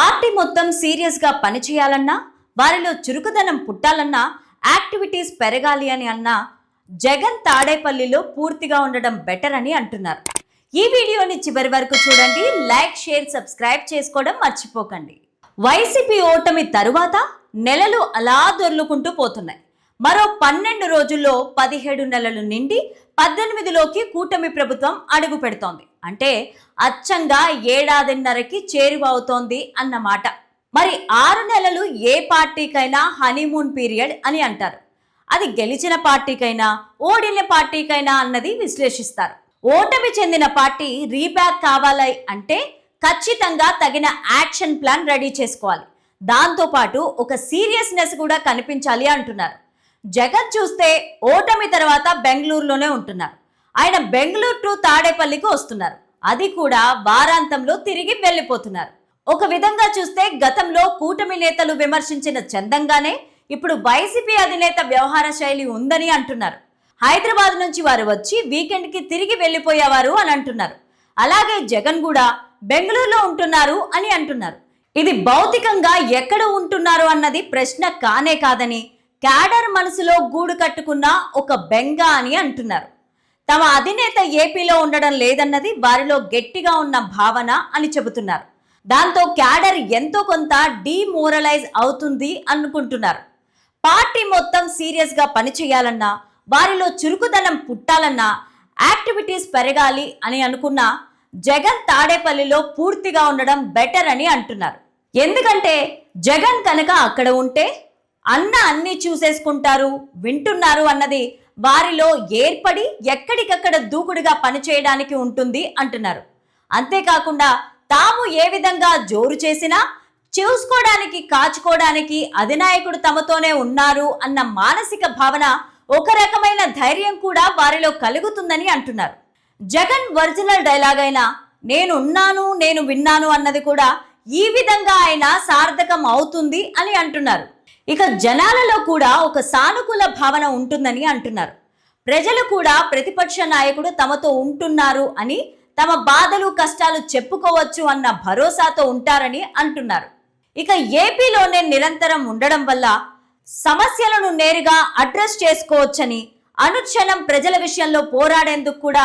Party మొత్తం సీరియస్గా పనిచేయాలన్నా వారిలో చురుకుదనం పుట్టాలన్నా యాక్టివిటీస్ పెరగాలి అని అన్నా జగన్ తాడేపల్లిలో పూర్తిగా ఉండడం బెటర్ అని అంటున్నారు. ఈ వీడియోని చివరి వరకు చూడండి లైక్ షేర్ సబ్స్క్రైబ్ చేసుకోవడం మర్చిపోకండి. వైసీపీ ఓటమి తరువాత నెలలు అలా దొర్లుకుంటూ పోతున్నాయి. మరో పన్నెండు రోజుల్లో పదిహేడు నెలలు నిండి పద్దెనిమిదిలోకి కూటమి ప్రభుత్వం అడుగు పెడుతోంది. అంటే అచ్చంగా ఏడాదిన్నరకి చేరువవుతోంది అన్నమాట. మరి ఆరు నెలలు ఏ పార్టీకైనా హనీమూన్ పీరియడ్ అని అంటారు. అది గెలిచిన పార్టీకైనా ఓడిన పార్టీకైనా అన్నది విశ్లేషిస్తారు. ఓటమి చెందిన పార్టీ రీబ్యాక్ కావాలి అంటే ఖచ్చితంగా తగిన యాక్షన్ ప్లాన్ రెడీ చేసుకోవాలి. దాంతోపాటు ఒక సీరియస్నెస్ కూడా కనిపించాలి అంటున్నారు. జగన్ చూస్తే ఓటమి తర్వాత బెంగళూరులోనే ఉంటున్నారు. ఆయన బెంగళూరు టు తాడేపల్లికి వస్తున్నారు. అది కూడా వారాంతంలో తిరిగి వెళ్ళిపోతున్నారు. ఒక విధంగా చూస్తే గతంలో కూటమి నేతలు విమర్శించిన చందంగానే ఇప్పుడు వైసీపీ అధినేత వ్యవహార శైలి ఉందని అంటున్నారు. హైదరాబాద్ నుంచి వారు వచ్చి వీకెండ్కి తిరిగి వెళ్ళిపోయేవారు అని అంటున్నారు. అలాగే జగన్ కూడా బెంగళూరులో ఉంటున్నారు అని అంటున్నారు. ఇది భౌతికంగా ఎక్కడ ఉంటున్నారు అన్నది ప్రశ్న కానే కాదని క్యాడర్ మనసులో గూడు కట్టుకున్న ఒక బెంగ అని అంటున్నారు. తమ అధినేత ఏపీలో ఉండడం లేదన్నది వారిలో గట్టిగా ఉన్న భావన అని చెబుతున్నారు. దాంతో క్యాడర్ ఎంతో కొంత డీమోరలైజ్ అవుతుంది అనుకుంటున్నారు. పార్టీ మొత్తం సీరియస్గా పనిచేయాలన్నా వారిలో చురుకుదనం పుట్టాలన్నా యాక్టివిటీస్ పెరగాలి అని అనుకున్న జగన్ తాడేపల్లిలో పూర్తిగా ఉండడం బెటర్ అని అంటున్నారు. ఎందుకంటే జగన్ కనుక అక్కడ ఉంటే అన్న అన్ని చూసేసుకుంటారు వింటున్నారు అన్నది వారిలో ఏర్పడి ఎక్కడికక్కడ దూకుడుగా పనిచేయడానికి ఉంటుంది అంటున్నారు. అంతేకాకుండా తాము ఏ విధంగా జోరు చేసినా చూసుకోవడానికి కాచుకోవడానికి అధినాయకుడు తమతోనే ఉన్నారు అన్న మానసిక భావన ఒక రకమైన ధైర్యం కూడా వారిలో కలుగుతుందని అంటున్నారు. జగన్ ఒరిజినల్ డైలాగ్ అయిన నేను ఉన్నాను నేను విన్నాను అన్నది కూడా ఈ విధంగా ఆయన సార్థకం అవుతుంది అని అంటున్నారు. ఇక జనాలలో కూడా ఒక సానుకూల భావన ఉంటుందని అంటున్నారు. ప్రజలు కూడా ప్రతిపక్ష నాయకుడు తమతో ఉంటున్నారు అని తమ బాధలు కష్టాలు చెప్పుకోవచ్చు అన్న భరోసాతో ఉంటారని అంటున్నారు. ఇక ఏపీలోనే నిరంతరం ఉండడం వల్ల సమస్యలను నేరుగా అడ్రస్ చేసుకోవచ్చని అనుక్షణం ప్రజల విషయంలో పోరాడేందుకు కూడా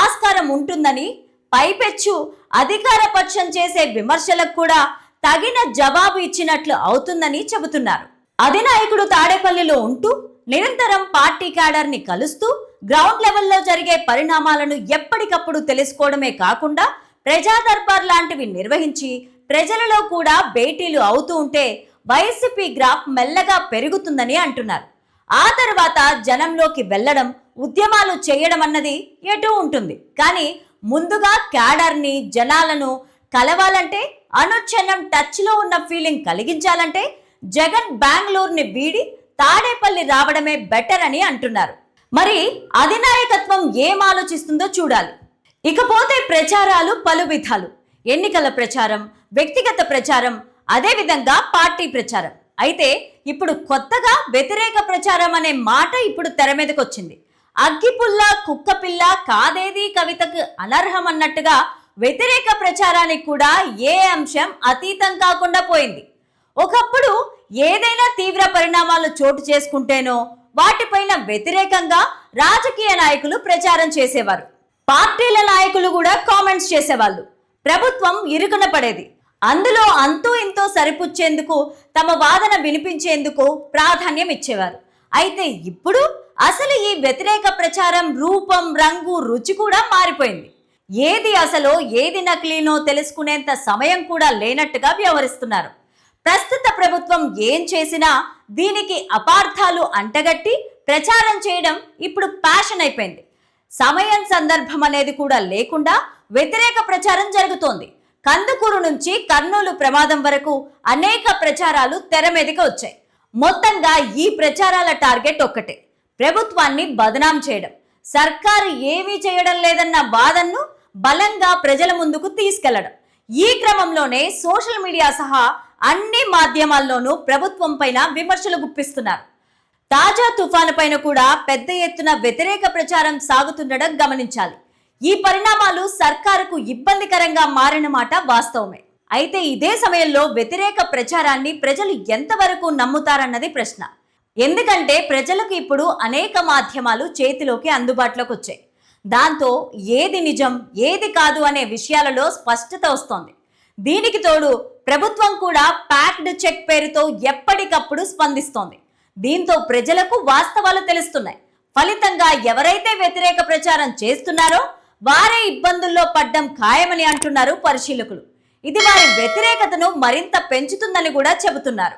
ఆస్కారం ఉంటుందని పైపెచ్చు అధికార పక్షం చేసే విమర్శలకు కూడా తగిన జవాబు ఇచ్చినట్లు అవుతుందని చెబుతున్నారు. అధినాయకుడు తాడేపల్లిలో ఉంటూ నిరంతరం పార్టీ క్యాడర్ని కలుస్తూ గ్రౌండ్ లెవెల్లో జరిగే పరిణామాలను ఎప్పటికప్పుడు తెలుసుకోవడమే కాకుండా ప్రజా దర్బార్ లాంటివి నిర్వహించి ప్రజలలో కూడా భేటీలు అవుతూ ఉంటే వైసీపీ గ్రాఫ్ మెల్లగా పెరుగుతుందని అంటున్నారు. ఆ తర్వాత జనంలోకి వెళ్ళడం ఉద్యమాలు చేయడం అన్నది ఎటూ ఉంటుంది. కానీ ముందుగా క్యాడర్ని జనాలను కలవాలంటే అనుక్షణం టచ్లో ఉన్న ఫీలింగ్ కలిగించాలంటే జగన్ బెంగళూరుని వీడి తాడేపల్లి రావడమే బెటర్ అని అంటున్నారు. మరి అధినాయకత్వం ఏం ఆలోచిస్తుందో చూడాలి. ఇకపోతే ప్రచారాలు పలు విధాలు. ఎన్నికల ప్రచారం వ్యక్తిగత ప్రచారం అదేవిధంగా పార్టీ ప్రచారం. అయితే ఇప్పుడు కొత్తగా వ్యతిరేక ప్రచారం అనే మాట ఇప్పుడు తెర మీదకి వచ్చింది అగ్గిపుల్ల కుక్కపిల్ల కాదేది కవితకు అనర్హం అన్నట్టుగా వ్యతిరేక ప్రచారానికి కూడా ఏ అంశం అతీతం కాకుండా పోయింది. ఒకప్పుడు ఏదైనా తీవ్ర పరిణామాలు చోటు చేసుకుంటేనో వాటిపైన వ్యతిరేకంగా రాజకీయ నాయకులు ప్రచారం చేసేవారు. పార్టీల నాయకులు కూడా కామెంట్స్ చేసేవాళ్ళు. ప్రభుత్వం ఇరుకున పడేది. అందులో అంతో ఇంతో సరిపుచ్చేందుకు తమ వాదన వినిపించేందుకు ప్రాధాన్యం ఇచ్చేవారు. అయితే ఇప్పుడు అసలు ఈ వ్యతిరేక ప్రచారం రూపం రంగు రుచి కూడా మారిపోయింది. ఏది అసలు ఏది నకిలీనో తెలుసుకునేంత సమయం కూడా లేనట్టుగా వ్యవహరిస్తున్నారు. ప్రస్తుత ప్రభుత్వం ఏం చేసినా దీనికి అపార్థాలు అంటగట్టి ప్రచారం చేయడం ఇప్పుడు ప్యాషన్ అయిపోయింది. సమయం సందర్భం అనేది కూడా లేకుండా వ్యతిరేక ప్రచారం జరుగుతోంది. కందుకూరు నుంచి కర్నూలు ప్రమాదం వరకు అనేక ప్రచారాలు తెర మీదకి వచ్చాయి. మొత్తంగా ఈ ప్రచారాల టార్గెట్ ఒక్కటే ప్రభుత్వాన్ని బదనాం చేయడం. సర్కారు ఏమీ చేయడం లేదన్న బాధను బలంగా ప్రజల ముందుకు తీసుకెళ్ళడం. ఈ క్రమంలోనే సోషల్ మీడియా సహా అన్ని మాధ్యమాల్లోనూ ప్రభుత్వం పైన విమర్శలు గుప్పిస్తున్నారు. తాజా తుఫాను పైన కూడా పెద్ద ఎత్తున వ్యతిరేక ప్రచారం సాగుతుండడం గమనించాలి. ఈ పరిణామాలు సర్కారుకు ఇబ్బందికరంగా మారిన మాట వాస్తవమే. అయితే ఇదే సమయంలో వ్యతిరేక ప్రచారాన్ని ప్రజలు ఎంతవరకు నమ్ముతారన్నది ప్రశ్న. ఎందుకంటే ప్రజలకు ఇప్పుడు అనేక మాధ్యమాలు చేతిలోకి అందుబాటులోకి వచ్చాయి దాంతో ఏది నిజం ఏది కాదు అనే విషయాలలో స్పష్టత వస్తోంది. దీనికి తోడు ప్రభుత్వం కూడా ప్యాక్డ్ చెక్ పేరుతో ఎప్పటికప్పుడు స్పందిస్తోంది. దీంతో ప్రజలకు వాస్తవాలు తెలుస్తున్నాయి. ఫలితంగా ఎవరైతే వ్యతిరేక ప్రచారం చేస్తున్నారో వారే ఇబ్బందుల్లో పడ్డం ఖాయమని అంటున్నారు పరిశీలకులు. ఇది వారి వ్యతిరేకతను మరింత పెంచుతుందని కూడా చెబుతున్నారు.